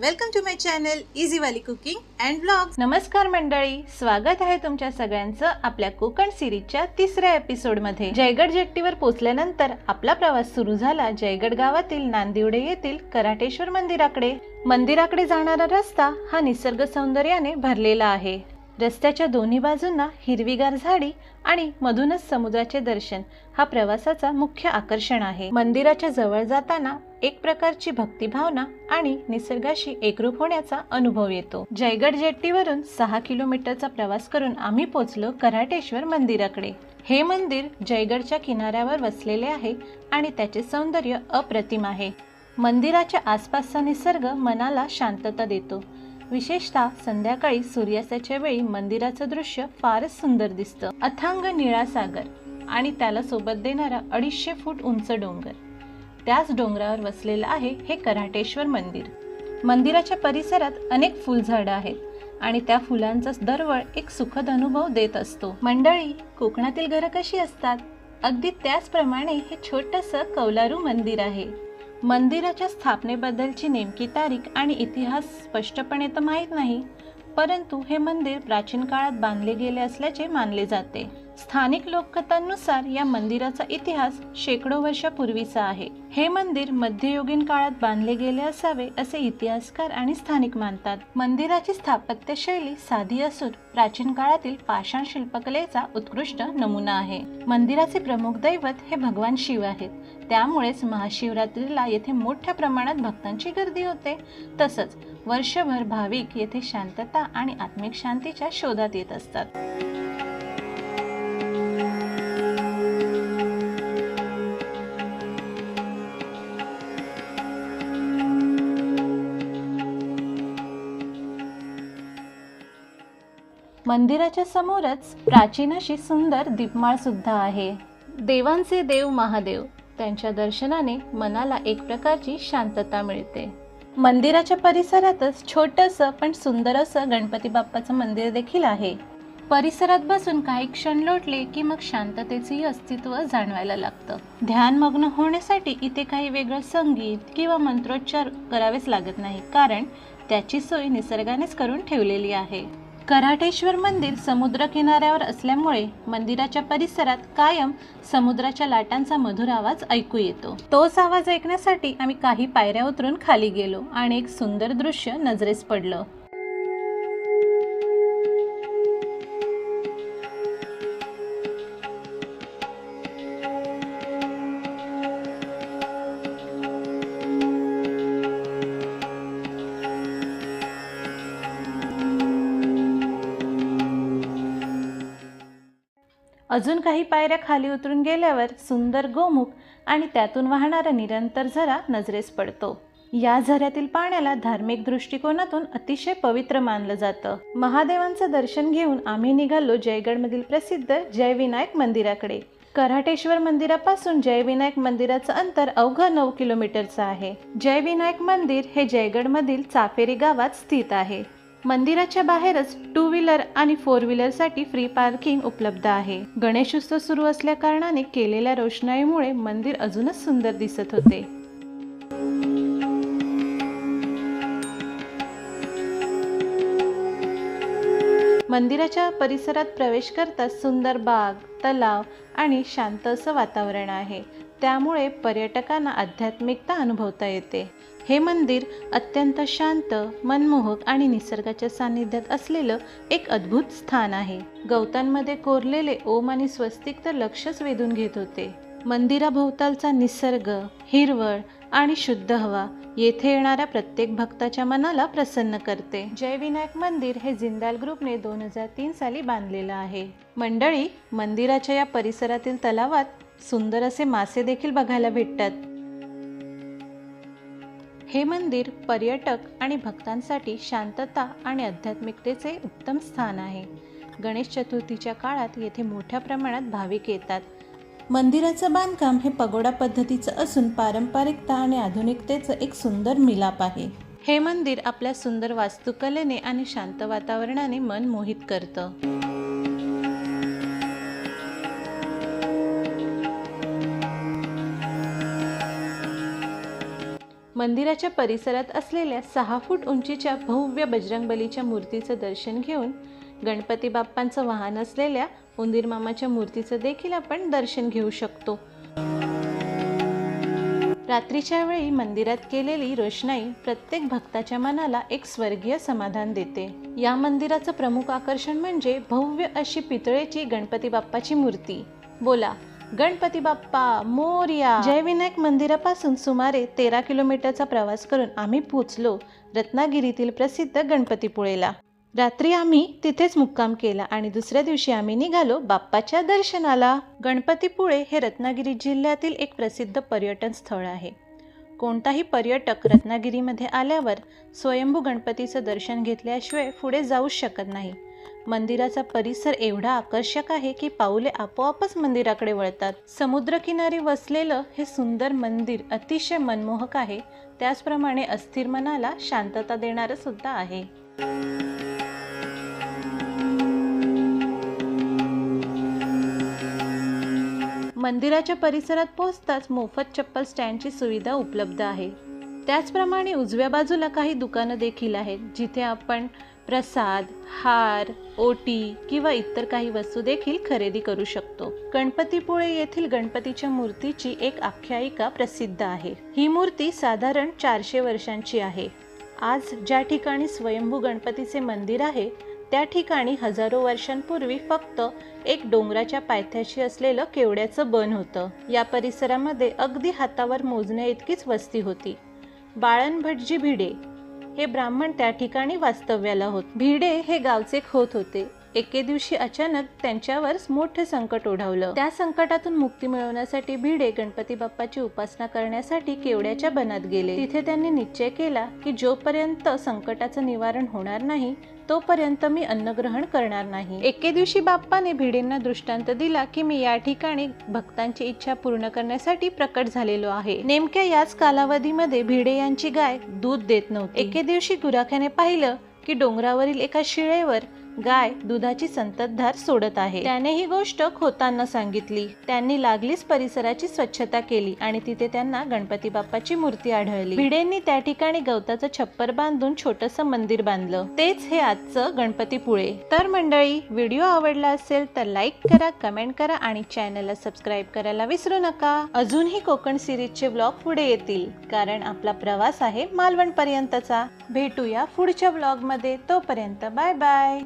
Welcome to my channel easy वाली cooking and blog नमस्कार मंडळी स्वागत आहे तुमच्या सगळ्यांचं आपल्या कोकण सिरीजच्या तिसऱ्या एपिसोडमध्ये. जयगड जेट्टीवर पोहोचल्यानंतर आपला प्रवास सुरू झाला जयगड गावातील नांदिवडे येथील कराटेश्वर मंदिराकडे. मंदिराकडे जाणारा रस्ता हा निसर्ग सौंदर्याने भरलेला आहे. रस्त्याच्या दोन्ही बाजूंना हिरवीगार झाडी आणि मधूनच समुद्राचे दर्शन हा प्रवासाचा मुख्य आकर्षण आहे. मंदिराच्या जवळ जाताना एक प्रकारची भक्तिभावना आणि निसर्गाशी एकरूप होण्याचा अनुभव येतो. जयगड जेट्टीवरून सहा किलोमीटरचा प्रवास करून आम्ही पोचलो कराटेश्वर मंदिराकडे. हे मंदिर जयगडच्या किनाऱ्यावर वसलेले आहे आणि त्याचे सौंदर्य अप्रतिम आहे. मंदिराच्या आसपासचा निसर्ग मनाला शांतता देतो. विशेषतः संध्याकाळी सूर्यास्ताच्या वेळी मंदिराचं दृश्य फारच सुंदर दिसतं. अथांग निळा सागर आणि त्याला सोबत देणारा अडीचशे फूट उंच डोंगर. त्याच डोंगरावर वसलेलं आहे हे कराटेश्वर मंदिर. मंदिराच्या परिसरात अनेक फुलझाडं आहेत आणि त्या फुलांचा दरवळ एक सुखद अनुभव देत असतो. मंडळी कोकणातील घरं कशी असतात? अगदी त्याचप्रमाणे हे छोटंसं कौलारू मंदिर आहे. मंदिराच्या स्थापनेबद्दलची नेमकी तारीख आणि इतिहास स्पष्टपणे तर माहीत नाही परंतु हे मंदिर प्राचीन काळात बांधले गेले असल्याचे मानले जाते. स्थानिक लोककथांनुसार या मंदिराचा इतिहास शेकडो वर्षापूर्वीचा आहे. हे मंदिर मध्ययुगीन काळात बांधले गेले असावे असे इतिहासकार आणि स्थानिक मानतात. मंदिराची स्थापत्य शैली साधी असून प्राचीन काळातील पाषाण शिल्पकलेचा उत्कृष्ट नमुना आहे. मंदिराचे प्रमुख दैवत हे भगवान शिव आहेत. त्यामुळेच महाशिवरात्रीला येथे मोठ्या प्रमाणात भक्तांची गर्दी होते. तसंच वर्षभर भाविक येथे शांतता आणि आत्मिक शांतीच्या शोधात येत असतात. मंदिराच्या समोरच प्राचीन अशी सुंदर दीपमाळ सुद्धा आहे. देवांचे देव महादेव त्यांच्या दर्शनाने मनाला एक प्रकारची शांतता मिळते. मंदिराच्या परिसरातच छोटंसं पण सुंदर असं गणपती बाप्पाचं मंदिर देखील आहे. परिसरात बसून काही क्षण लोटले की मग शांततेचेही अस्तित्व जाणवायला लागतं. ध्यानमग्न होण्यासाठी इथे काही वेगळं संगीत किंवा मंत्रोच्चार करावेच लागत नाही कारण त्याची सोय निसर्गानेच करून ठेवलेली आहे. कराटेश्वर मंदिर समुद्र किनाऱ्यावर असल्यामुळे मंदिराच्या परिसरात कायम समुद्राच्या लाटांचा मधुर आवाज ऐकू येतो. तोच आवाज ऐकण्यासाठी आम्ही काही पायऱ्या उतरून खाली गेलो आणि एक सुंदर दृश्य नजरेस पडलं. अजून काही पायऱ्या खाली उतरून गेल्यावर सुंदर गोमुख आणि त्यातून वाहणारा निरंतर झरा नजरेस पडतो. या झऱ्यातील पाण्याला धार्मिक दृष्टिकोनातून अतिशय पवित्र मानलं जातं. महादेवांचं दर्शन घेऊन आम्ही निघालो जयगडमधील प्रसिद्ध जयविनायक मंदिराकडे. कराटेश्वर मंदिरापासून जयविनायक मंदिराचं अंतर अवघं नऊ किलोमीटरचं आहे. जयविनायक मंदिर हे जयगडमधील चाफेरी गावात स्थित आहे. मंदिराच्या बाहेरच टू व्हीलर आणि फोर व्हीलरसाठी फ्री पार्किंग उपलब्ध आहे. गणेशोत्सव सुरू असल्या कारणाने केलेल्या रोषणाईमुळे मंदिर अजूनच सुंदर दिसत होते. मंदिराच्या परिसरात प्रवेश करताच सुंदर बाग तलाव आणि शांत असं वातावरण आहे. त्यामुळे पर्यटकांना आध्यात्मिकता अनुभवता येते. हे मंदिर अत्यंत शांत मनमोहक आणि निसर्गाच्या सान्निध्यात असलेलं एक अद्भुत स्थान आहे. गवतांमध्ये कोरलेले ओम आणि स्वस्तिक तर लक्षच वेधून घेत होते. मंदिराभोवतालचा निसर्ग हिरवळ आणि शुद्ध हवा येथे येणाऱ्या प्रत्येक भक्ताच्या मनाला प्रसन्न करते. जयविनायक मंदिर हे जिंदाल ग्रुपने दोन हजार तीन साली बांधलेलं आहे. मंडळी मंदिराच्या या परिसरातील तलावात सुंदर असे मासे देखील बघायला भेटतात. हे मंदिर पर्यटक आणि भक्तांसाठी शांतता आणि आध्यात्मिकतेचे उत्तम स्थान आहे. गणेश चतुर्थीच्या काळात येथे मोठ्या प्रमाणात भाविक येतात. मंदिराचं बांधकाम हे पगोडा पद्धतीचं असून पारंपरिकता आणि आधुनिकतेचं एक सुंदर मिलाप आहे. हे मंदिर आपल्या सुंदर वास्तुकलेने आणि शांत वातावरणाने मन मोहित करतं. मंदिराच्या परिसरात असलेल्या सहा फूट उंचीच्या भव्य बजरंगबलीच्या मूर्तीचं दर्शन घेऊन गणपती बाप्पांचं वाहन असलेल्या उंदीर मामाच्या मूर्तीचं देखील आपण दर्शन घेऊ शकतो. रात्रीच्या वेळी मंदिरात केलेली रोषणाई प्रत्येक भक्ताच्या मनाला एक स्वर्गीय समाधान देते. या मंदिराचं प्रमुख आकर्षण म्हणजे भव्य अशी पितळेची गणपती बाप्पाची मूर्ती. बोला गणपती बाप्पा मोर्या. जयविनायक मंदिरापासून सुमारे तेरा किलोमीटरचा प्रवास करून आम्ही पोचलो रत्नागिरीतील प्रसिद्ध गणपतीपुळेला. रात्री आम्ही तिथेच मुक्काम केला आणि दुसऱ्या दिवशी आम्ही निघालो बाप्पाच्या दर्शनाला. गणपतीपुळे हे रत्नागिरी जिल्ह्यातील एक प्रसिद्ध पर्यटन स्थळ आहे. कोणताही पर्यटक रत्नागिरीमध्ये आल्यावर स्वयंभू गणपतीचं दर्शन घेतल्याशिवाय पुढे जाऊच शकत नाही. मंदिराचा परिसर एवढा आकर्षक आहे की पाऊले आपोआपच मंदिराकडे वळतात. समुद्रकिनारी वसलेलं हे सुंदर मंदिर अतिशय मनमोहक आहे. त्याचप्रमाणे अस्थिर मनाला शांतता देणारं सुद्धा आहे. मंदिराच्या परिसरात पोहोचताच मोफत चप्पल स्टँडची सुविधा उपलब्ध आहे. त्याचप्रमाणे उजव्या बाजूला काही दुकानं देखील आहेत जिथे आपण प्रसाद हार ओटी किंवा इतर काही वस्तू देखील खरेदी करू शकतो. गणपतीपुळे येथील गणपतीच्या मूर्तीची एक आख्यायिका प्रसिद्ध आहे. ही मूर्ती साधारण चारशे वर्षांची आहे. आज ज्या ठिकाणी स्वयंभू गणपतीचे मंदिर आहे त्या ठिकाणी हजारो वर्षांपूर्वी फक्त एक डोंगराच्या पायथ्याशी असलेलं केवड्याचं बन होतं. या परिसरामध्ये अगदी हातावर मोजण्या इतकीच वस्ती होती. बाळनभटजी भिडे हे ब्राह्मण त्या ठिकाणी वास्तव्याला होत. भिडे हे गावचे खोत होते. एके दिवशी अचानक त्यांच्यावर मोठे संकट ओढावलं. त्या संकटातून मुक्ती मिळवण्यासाठी भिडे गणपती बाप्पाची उपासना करण्यासाठी केवड्याच्या बनात गेले. तिथे त्यांनी निश्चय केला की जोपर्यंत संकटाचं निवारण होणार नाही तोपर्यंत मी अन्नग्रहण करणार नाही. एके दिवशी बाप्पाने भिडेंना दृष्टांत दिला की मी या ठिकाणी भक्तांची इच्छा पूर्ण करण्यासाठी प्रकट झालेलो आहे. नेमक्या याच कालावधीमध्ये भिडे यांची गाय दूध देत नव्हती. एके दिवशी गुराख्याने पाहिलं की डोंगरावरील एका शिळेवर गाय दुधाची संततधार सोडत आहे. त्याने ही गोष्ट खोतांना सांगितली. त्यांनी लागलीच परिसराची स्वच्छता केली आणि तिथे त्यांना गणपती बाप्पाची मूर्ती आढळली. भिडेंनी त्या ठिकाणी गवताचं छप्पर बांधून छोटस मंदिर बांधलं. तेच हे आजचं गणपतीपुळे. तर मंडळी व्हिडिओ आवडला असेल तर लाईक करा कमेंट करा आणि चॅनलला सबस्क्राईब करायला विसरू नका. अजूनही कोकण सिरीजचे ब्लॉग पुढे येतील कारण आपला प्रवास आहे मालवण पर्यंतचा भेटूया पुढच्या व्लॉगमध्ये तोपर्यंत बाय बाय.